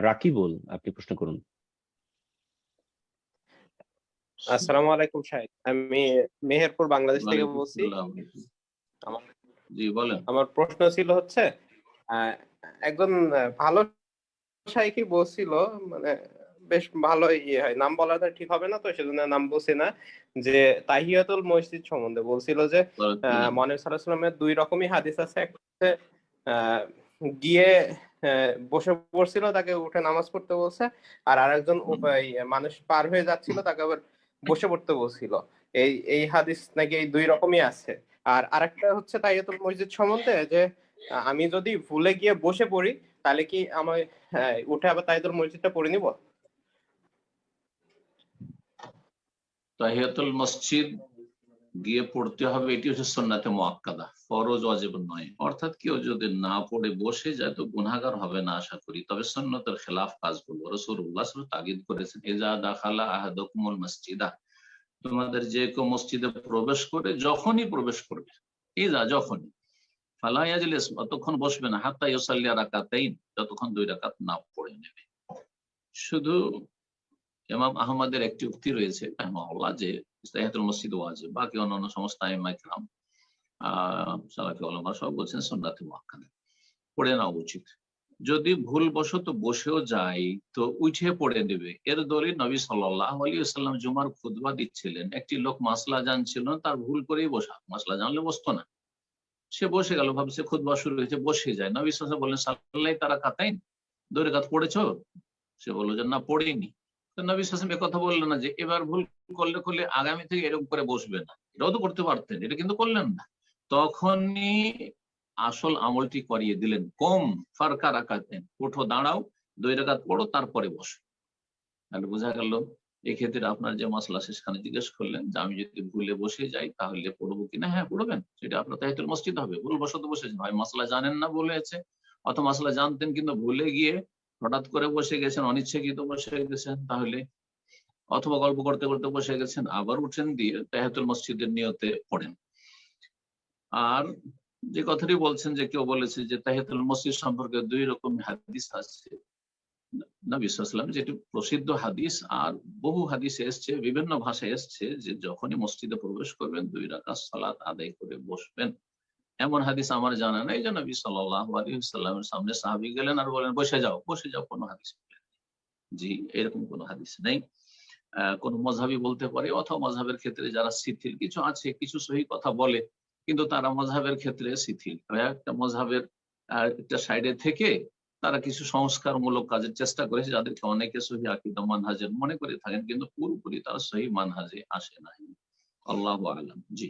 রাকিবুল আপনি প্রশ্ন করুন। আসসালামু আলাইকুম শাহেদ আমি মেহেরপুর বাংলাদেশ থেকে বলছি। আমার জি বলেন। আমার প্রশ্ন ছিল হচ্ছে একজন ভালো শাইখই বলছিল মানে বেশ ভালো ইয়ে হয়। নাম বলাটা ঠিক হবে না তো সেজন্য নাম বলছি না। যে তাহিয়াতুল মসজিদ সম্বন্ধে বলছিল যে আহ, মনের সাল্লামের দুই রকমই হাদিস আছে। একটা গিয়ে বসে পড়ছিল তাকে উঠে নামাজ পড়তে বলছে আর আরেকজন মানুষ পার হয়ে যাচ্ছিল তাকে আবার বসে পড়তে বলছিল। এই এই হাদিস নাকি এই দুই রকমই আছে। আর আরেকটা হচ্ছে তাইয়াতুল মসজিদ সম্বন্ধে যে আমি যদি ভুলে গিয়ে বসে পড়ি তাহলে কি আমার হ্যাঁ, উঠে আবার তাইয়াতুল মসজিদটা পড়ে নিব? তাহিয়াতুল মসজিদ গিয়ে পড়তে হবে, এটি হচ্ছে সন্নাতে মোয়াক্কাদা ফরজ অজেব নয়। অর্থাৎ কেউ যদি না পড়ে বসে যায় তো গুনাগার হবে না আশা করি। তবে সন্ন্যতের খেলাফ কাজ করব রসুল্লাহ তাগিদ করেছেন এজা দাখালা আহাদকুমুল মসজিদা তোমাদের যে কেউ মসজিদে প্রবেশ করে যখনই প্রবেশ করবে ইজা যখনই ফালাইয়াজলিস অতক্ষণ বসবে না, হাত্তা ইউসাল্লিয়া রাকাতাইন, যতক্ষণ দুই রাকাত না পড়ে নেবে। শুধু ইমাম আহমদের একটি উক্তি রয়েছে, রাহমাহুল্লাহ, যে ইস্তাহিয়াতুল মসজিদ ওয়াজিব, বাকি অন্যান্য সমস্ত আইম্মা ইকরাম আহ, সালাফি ওলামা সব বলছেন সুন্নাতে মুআক্কাদা। পড়ে নেওয়া উচিত। যদি ভুল বশত বসেও যায়, তো উঠে পড়ে নেবে। এর দলিল নবী সাল্লাহ আলী সাল্লাম জুমার খুদবা দিচ্ছিলেন। একটি লোক মাসলা জানছিল তার ভুল করেই বসা। মাসলা জানলে বসতো না। সে বসে গেল, ভাবছে খুদবা শুরু হয়েছে, বসে যায়। নবী সাল্লাম বললেন, সাল্লাহ, তারা কাতাইন? দৌড়ে কাত পড়েছ? সে বলল যে, না, পড়েনি। তো নবী সাসম কথা বললেন না যে এবার ভুল করলে করলে আগামী থেকে এরকম করে বসবে না। এটাও তো করতে পারতেন, এটা কিন্তু করলেন না। তখনই আসল আমলটি করিয়ে দিলেন। কম ফারকা রাখাতেন উঠো দাঁড়াও, দুই রাকাত পড়ো, তারপরে বসো। তাহলে বোঝা গেল, এক্ষেত্রে আপনার যে মশলা সেখানে জিজ্ঞেস করলেন যে আমি যদি ভুলে বসে যাই তাহলে পড়ব কিনা? হ্যাঁ পড়বেন। সেটা আপনার তাহিতুল মসজিদ হবে। ভুল বসত বসেছেন। হয় মশলা জানেন না বলেছে, অথবা মশলা জানতেন কিন্তু ভুলে গিয়ে হঠাৎ করে বসে গেছেন, অনিচ্ছাকৃত বসে গেছেন, তাহলে অথবা গল্প করতে করতে বসে গেছেন, আবার উঠেন দিয়ে তাহাতুল মসজিদের নিয়তে পড়েন। আর যে কথাটি বলছেন যে কেউ বলেছে যে তাহিয়াতুল মসজিদ সম্পর্কে দুই রকম হাদিস আছে। নবী সাল্লাম যেটি প্রসিদ্ধ হাদিস আর বহু হাদিস এসছে, বিভিন্ন ভাষায় এসছে যে যখনই মসজিদে প্রবেশ করবেন, দুই রাকাত সালাত আদায় করে বসবেন। এমন হাদিস আমার জানা নেই যে নবী সাল্লামের সামনে সাহাবি গেলেন আর বলেন, বসে যাও বসে যাও, কোনো হাদিস জি, এরকম কোনো হাদিস নেই। কোন মজাবি বলতে পারে অথবা মজাবের ক্ষেত্রে যারা শিথিল, কিছু আছে, কিছু সহি কথা বলে, কিন্তু তারা মজাবের ক্ষেত্রে শিথিল। একটা মজাবের একটা সাইডে থেকে তারা কিছু সংস্কারমূলক কাজের চেষ্টা করেছে যাদেরকে অনেকে সহি আকিদা মানহাজের মনে করে থাকেন, কিন্তু পুরোপুরি তারা সহি মানহাজে আসে নাই। আল্লাহ আলম, জি।